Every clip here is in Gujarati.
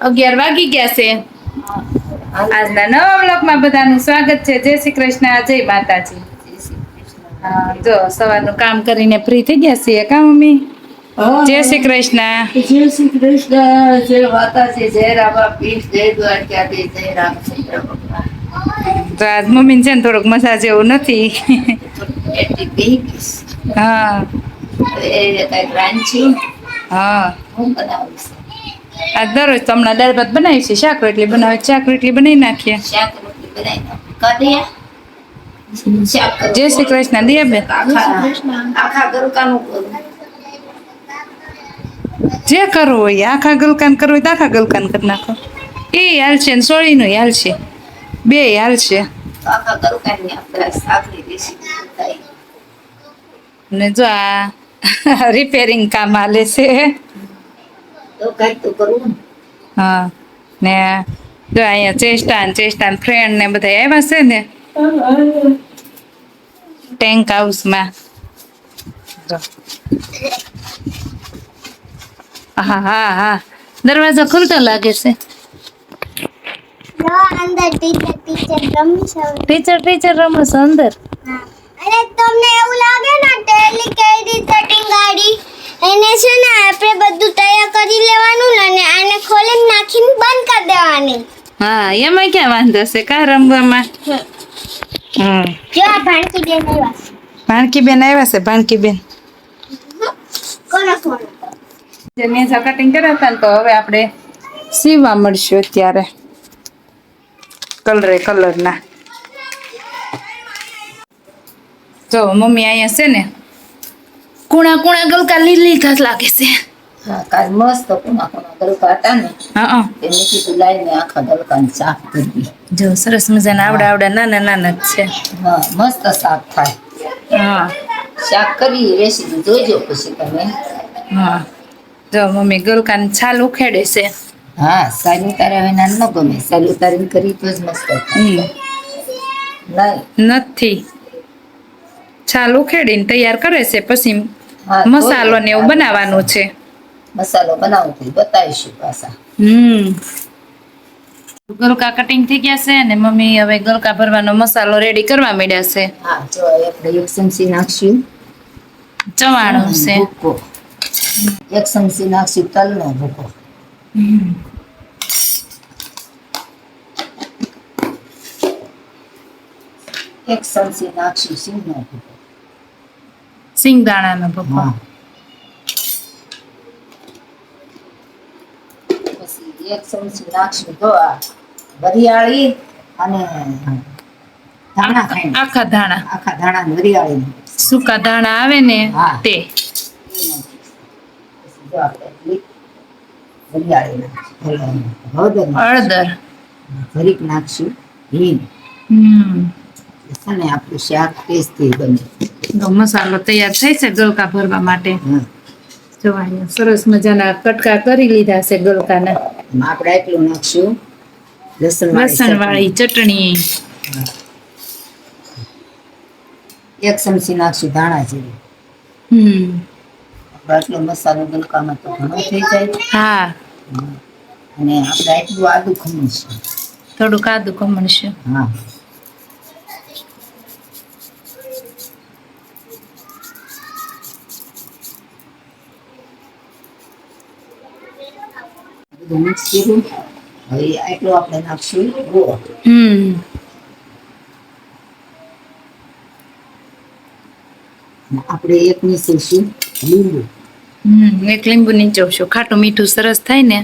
અગિયાર વાગી ગયા છે. આજના નવા બ્લોકમાં બધાનું સ્વાગત છે. જય શ્રી કૃષ્ણ જય માતાજી. જો સવારનું કામ કરીને ફ્રી થઈ ગયા છીએ કા મમ્મી? જય શ્રી કૃષ્ણ. જય શ્રી કૃષ્ણ જય માતાજી જય રામાપીઠ જય દ્વારકા જય રામચંદ્ર તો આજ મમ્મી છે ને થોડુંક મજા જેવું નથી. હા. હા. હું બનાવીશ આજ દરરોજ તો હમણાં દાળ ભાત બનાવી છે શાક રોટલી બનાવે શાક રોટલી બનાવી નાખીએ. શાક રોટલી બનાવી. જય શ્રી કૃષ્ણ દિયા બેન. આખા જે કરવું હોય આખા ગલકાન કરવું હોય તો આખા ગલકાન કરી નાખો. એ હાલશે ને સોળીનું બે ગરકાની આપણે શાકની રેસીપી બતાવી. ને જો આ રિપેરિંગ કામ હાલે છે. તો કાંઈક તો કરવું હા ને જો અહીંયા ચેષ્ટા ને ચેષ્ટા ને ફ્રેન્ડ ને બધા આવ્યા છે ને ટેન્ક હાઉસમાં જો હા હા હા. દરવાજો ખુલતો લાગે છે. અંદર ટીચર ટીચર રમી છે ટીચર ટીચર રમે છે અંદર. અરે તમને એવું લાગે ને ટેલી કેરી સેટિંગ ટીંગાડી? એને છે ને આપણે બધું તૈયાર કરી લેવાનું ને અને આને ખોલીને નાખીને બંધ કરી દેવાની. હા એમાં ક્યાં વાંધો છે કા રમવામાં? હા. જો ભાણકી બેન આવ્યા ભાણકી બેન આવ્યા છે ભાણકી બેન કોનો ફોન? કટિંગ કર્યા હતા ને તો હવે આપણે સીવવા મળશું અત્યારે. કલરે કલરના જો મમ્મી અહીંયા છે ને. કુણા કુણા ગલકા લીલી ઘાસ લાગે છે. હા, કાલ મસ્ત કુણા કુણા ગલકા હતા ને. હા તે મેં કીધું લાઈને આખા ગલકાને સાફ કરવી જો સરસ મજાના આવડા આવડા નાના નાના જ છે. હા મસ્ત સાફ થાય. હા. શાક કરી રેસીપી જોઈજો પછી તમે. હા. જો મમ્મી ગલકાને છાલ ઉખેડે છે. હા સારી હવે વિના ન ગમે. સારી ઉતારીને કરી તો જ મસ્ત નથી. છાલ ઉખેડીને તૈયાર કરે છે પછી તો મસાલો ને એવું બનાવવાનું છે. મસાલો બનાવતી બતાવીશું પાછા. હમ. ગલકા કટિંગ થઈ ગયા છે અને મમ્મી હવે ગલકા ભરવાનો મસાલો રેડી કરવા માંડ્યા છે. હા જો આપણે એક ચમચી નાખશું. ચવાણું છે. એક ચમચી નાખશું તલનો ભૂકો. એક ચમચી નાખશું સિંગનો ભૂકો. સિંગદાણાનો હા પછી એક ચમચી નાખશું તો વરિયાળી અને ધાણા આખા ધાણા આખા ધાણા ને વરિયાળી સૂકા ધાણા આવે ને હા. તે હળદર નાખશું. હળદર ફરીક નાખશું હિંગ હમ છે ને આપણું શાક ટેસ્ટી બને. મસાલો તૈયાર થઈ છે ગલકા ભરવા માટે. જો અહીંયા સરસ મજાના કટકા કરી લીધા છે ગલકાના. આપણે એટલું નાખશું. લસણ વાળી ચટણી. એક ચમચી નાખશું ધાણા જીરું. હમ. આટલો મસાલો ગલકામાં તો ઘણો થઈ જાય. હા. અને આપણે આટલું આદુ ખમણશું. થોડુંક આદુ ખમણશું. હા. બધું મિક્સ કર્યું હવે આટલું આપણે નાખશું ગોળ હમ આપણે એક નીચેશું લીંબુ હમ એક લીંબુ નીચોવશું. ખાટું મીઠું સરસ થાય ને.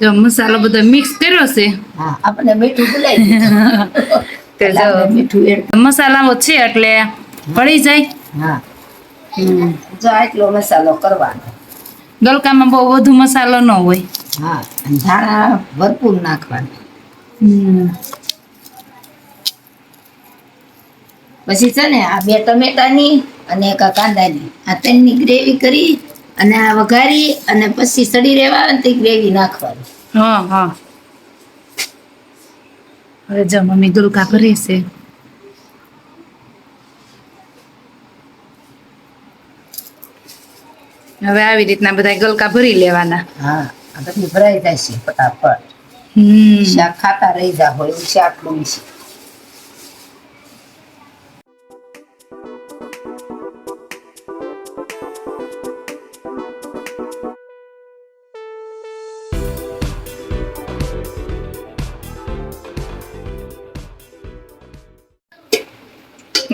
જો મસાલો બધો મિક્સ કર્યો છે. હા આપણે મીઠું ભૂલાઈ મીઠું મસાલાઓ છે એટલે ભળી જાય. હા. જો આટલો મસાલો કરવાનો. ગલકામાં બહુ વધુ મસાલો ન હોય. હા અને ધાણા ભરપૂર નાખવાની. પછી છે ને આ બે ટમેટાની અને એક કાંદાની. આ ત્રણની ગ્રેવી કરી અને આ વઘારી અને પછી સડી રહેવા આવે ને તે ગ્રેવી નાખવાની. હા હા. હવે જો મમ્મી ગલકા ભરી છે હવે આવી રીતના બધા ગલકા ભરી લેવાના. હા આ બધું ભરાઈ જાય છે ફટાફટ. હમ. શાક ખાતા રહી જા હોય એવું શાક લઉં છે.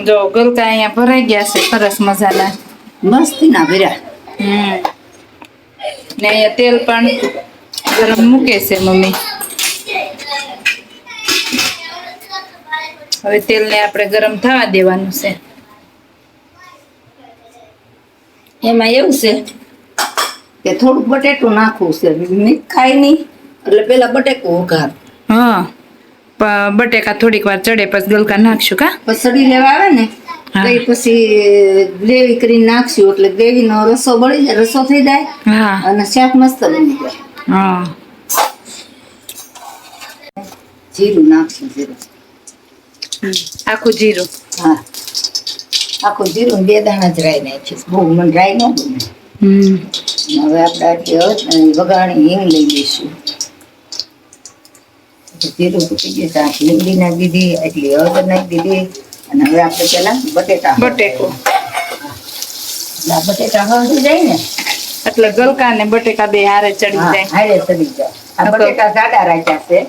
જો ગલકા અહીંયા ભરાઈ ગયા છે સરસ મજાના. મસ્તી ના ભર્યા. ને અહીંયા તેલ પણ ગરમ મૂકે છે મમ્મી. હવે તેલને આપણે ગરમ થવા દેવાનું છે. એમાં એવું છે કે થોડુંક બટેટું નાખવું છે. મીઠ ખાય નહીં. એટલે પેલા બટેકું વઘાર. હા. બટેકા થોડીક વાર ચડે પછી ગલકા નાખશું કા? પછી સડી લેવા આવે ને હા. પછી ગ્રેવી કરીને નાખશું એટલે ગ્રેવીનો રસો બળી જાય રસો થઈ જાય અને શાક મસ્ત બની જાય. જીરું નાખશું જીરું. આખું જીરું? હા. આખું જીરું બે દાણા જ રાઈ નાખીશ. બહુ મને રાઈ ન ગમે. હમ. હવે આપણે આટલી અને હિંગ લઈ લઈશું. જીરું ફૂટી ગયું લીંબી નાખી દીધી એટલી હળદર નાખી દીધી. અને હવે આપણે પેલા બટેટા બટેકું. એટલે બટેટા હળદી જાય ને એટલે ગલકા ને બટેકા બે હારે ચડી જાય. હારે ચડી જાય. આ હા, જાડા રાખ્યા છે.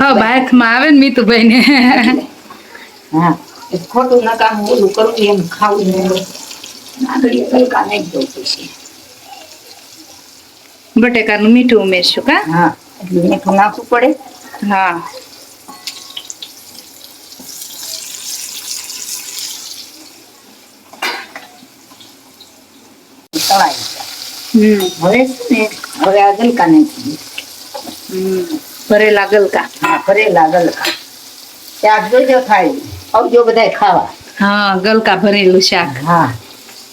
હા હાથમાં આવે ને મીતુભાઈ ને હા ખોટું કામ ઓલું કરું એમ ખાવું ને આગળ હલકા નાખી દઉં પછી. બટેકાનું મીઠું ઉમેરશું કા? હા એટલે મીઠું નાખવું પડે. હા. તળાઈ છે હવે ને હવે આ ગલકા નાખી. ભરેલા હા ભરેલા ગલકા શાક જોજો થાય આવજો બધા ખાવા હા ગલકા ભરેલું શાક હા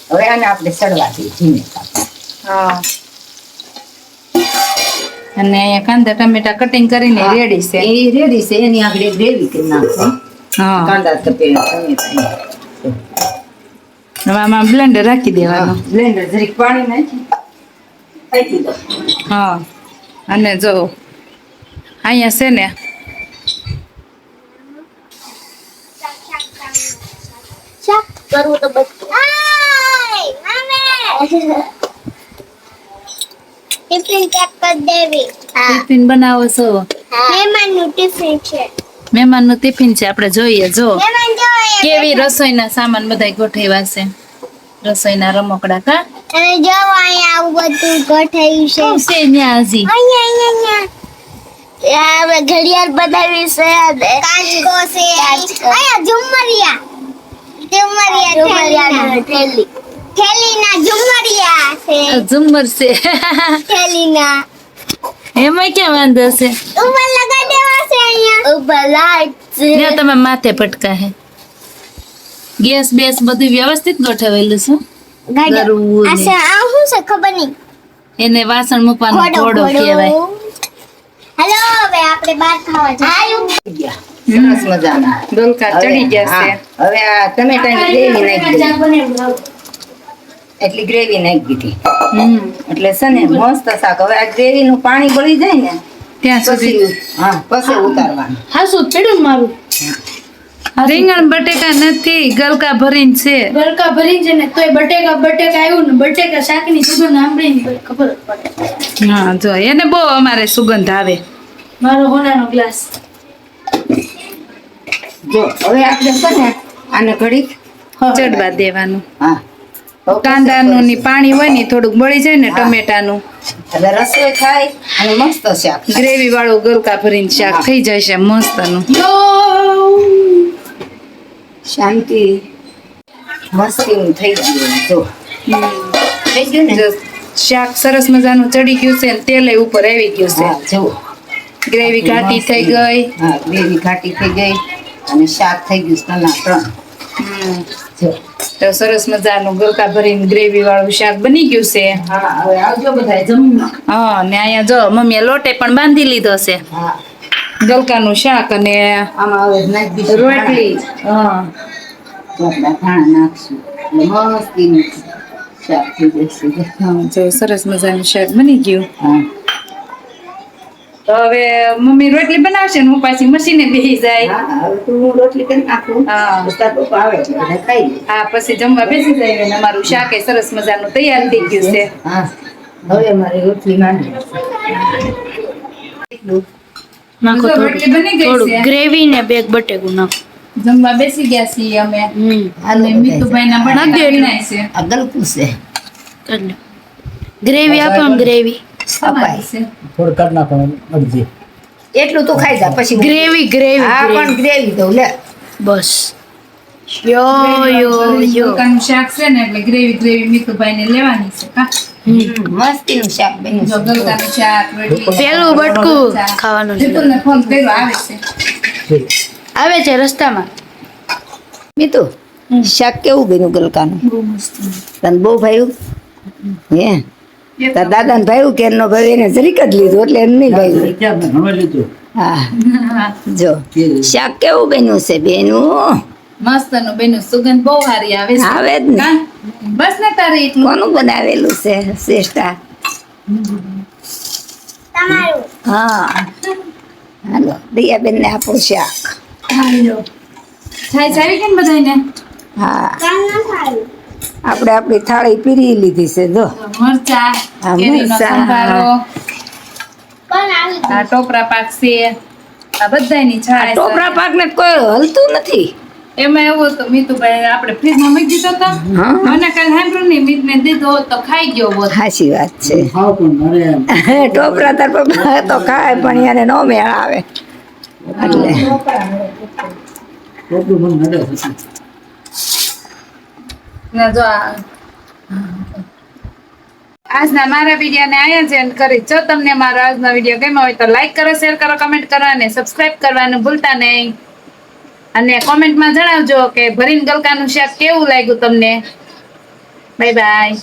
હવે આને આપણે સડવા ધીમે હા અને કાંદા ટમેટા કટિંગ કરીને રેડી છે એ રેડી છે એની આપણે ગ્રેવી કરી નાખો હા કાંદા ટમેટા હવે આમાં બ્લેન્ડર રાખી દેવાનું. બ્લેન્ડર જરીક પાણી નાખી. હા અને જો અહીંયા છે ને કરવું તો ટિફિન પેક કરી દેવી ટિફિન બનાવો છો? મહેમાનનું ટિફિન છે. મહેમાનનું ટિફિન છે આપણે જોઈએ જો. મહેમાન કેવી રસોઈના સામાન બધા ગોઠવ્યા છે? રસોઈના રમકડા કા? અને જો અહીંયા આવું બધું ગોઠવ્યું છે. શું છે ન્યા હજી? અહીંયા અહીંયા હવે ઘડિયાળ બનાવી છે કાચકો છે. અહીંયા ઝુમરિયા. ઝુમરિયા થેલી થેલીના ઝુમરિયા છે. થેલીના એમાં ક્યાં વાંધો છે? ઉપર લગાડી દેવા છે અહીંયા. ઉપર લાઈટ ને તમે માથે પટકા હે. ગેસ બેસ બધું વ્યવસ્થિત ગોઠવેલું છે. ગરવું આ છે આ શું છે ખબર નહીં. એને વાસણ મૂકવાનો ઘોડો કહેવાય. હેલો હવે આપણે બહાર ખાવા જઈએ. સરસ મજાના. ડોલકા ચડી ગયા છે. હવે આ ટમેટાની ગ્રેવી નાખી એટલી ગ્રેવી નાખી દીધી. હમ. એટલે છે ને મસ્ત શાક. હવે આ ગ્રેવી નું પાણી ગળી જાય ને ત્યાં સુધી. હા પછી ઉતારવાનું. હા શું છેડું મારું? રીંગણ બટેકા નથી ગલકા ભરીને છે. ગલકા ભરીને છે ને તોય બટેકા બટેકા આવ્યું ને બટેકા શાકની સુગંધ સાંભળીને ખબર પડે. હા જો એને બહુ અમારે સુગંધ આવે. મારો હોનાનો ગ્લાસ. જો હવે આપણે છે ને આને ઘડી ચડવા દેવાનું. હા. કાંદાનું ની પાણી હોય ને થોડુંક બળી જાય ને ટમેટાનું. એટલે રસોઈ થાય અને મસ્ત શાક ગ્રેવી વાળું ગલકા ભરીને શાક થઈ જાય છે મસ્તનું. શાંતિ. મસ્તી થઈ ગયું જો. થઈ ગયું ને? શાક સરસ મજાનું ચડી ગયું છે ને તેલે ઉપર આવી ગયું છે. જો. ગ્રેવી ઘાટી થઈ ગઈ. હા ગ્રેવી ઘાટી થઈ ગઈ અને શાક થઈ ગયું ત્રણ. હમ. જો. તો સરસ મજાનું ગલકા ભરીને ગ્રેવી વાળું શાક બની ગયું છે. હા ને અહીંયા જો મમ્મીએ લોટે પણ બાંધી લીધો છે. ગલકાનું શાક અને રોટલી. હા. સરસ મજાનું શાક બની ગયું. હા. તો હવે મમ્મી રોટલી બનાવશે ને હું પાછી મશીને બેસી જાય. હા હવે તું હું રોટલી કરી નાખું. હા. પછી આવે બધા ખાઈ હા પછી જમવા બેસી જાય ને અમારું શાક એ સરસ મજાનું તૈયાર થઈ ગયું છે. હા હવે અમારે રોટલી માંડી નાખો રોટલી બની ગઈ છે. ગ્રેવી ને બે બટેકું નાખો. જમવા બેસી ગયા છીએ અમે. અને મીતુભાઈ ના છે. આ ગલકું છે. ગ્રેવી આપો ને ગ્રેવી સમાય થોડું કાઢ નાખો અડધી. એટલું તો ખાઈ જા પછી ગ્રેવી ગ્રેવી હા પણ ગ્રેવી. દઉં લે. બસ. યો યો યો. ગલકાનું શાક છે ને એટલે ગ્રેવી ગ્રેવી મીતુભાઈ ને લેવાની છે કા? મસ્તીનું શાક બન્યું જો ગલકાનું શાક પેલું બટકું ખાવાનું છે. ફોન કર્યો આવે છે. આવે છે રસ્તામાં. મીતુ શાક કેવું બન્યું ગલકાનું? બહુ મસ્ત. તને બહુ ભાઈ હે? તાર દાદા ને ભાઈ કે એનો ભાઈ એને જરીક જ લીધું એટલે એમ નહીં લીધું? હા. જો શાક કેવું બન્યું છે બેનું? મસ્તનું બેનું સુગંધ બહુ સારી આવે છે. આવે જ ને. બસ ને તારે એટલું. કોનું બનાવેલું છે શ્રેષ્ઠા તમારું. હા. હાલો દિયાબેન ને આપો શાક. થાય સારી કેમ બધાને હા. કામ ના સારું આપણે આપણી થાળી પીરી લીધી છે જો. મરચા આ ટોપરા પાક છે. આ બધાની આ છાશ ટોપરા પાક ને કોઈ હલતું નથી. એમાં એવું હતું મીતુભાઈ આપણે ફ્રીજમાં મૂકી દીધો તો. મને કાલ સાંભળ્યું નહીં મીતને દીધો તો ખાઈ ગયો હોત સાચી વાત છે. ટોપરા તાર તો ખાય પણ એને નો મેળ આવે. એટલે. ટોપલું મને નડે છે ને, જો આજના મારા વિડીયોને અહીંયા જ એન્ડ કરી. જો તમને મારો આજનો વીડિયો ગમ્યો હોય તો લાઈક કરો શેર કરો કમેન્ટ કરો અને સબસ્ક્રાઇબ કરવાનું ભૂલતા નહીં. અને કોમેન્ટમાં જણાવજો કે ભરીન ગલકાનું શાક કેવું લાગ્યું તમને. Bye bye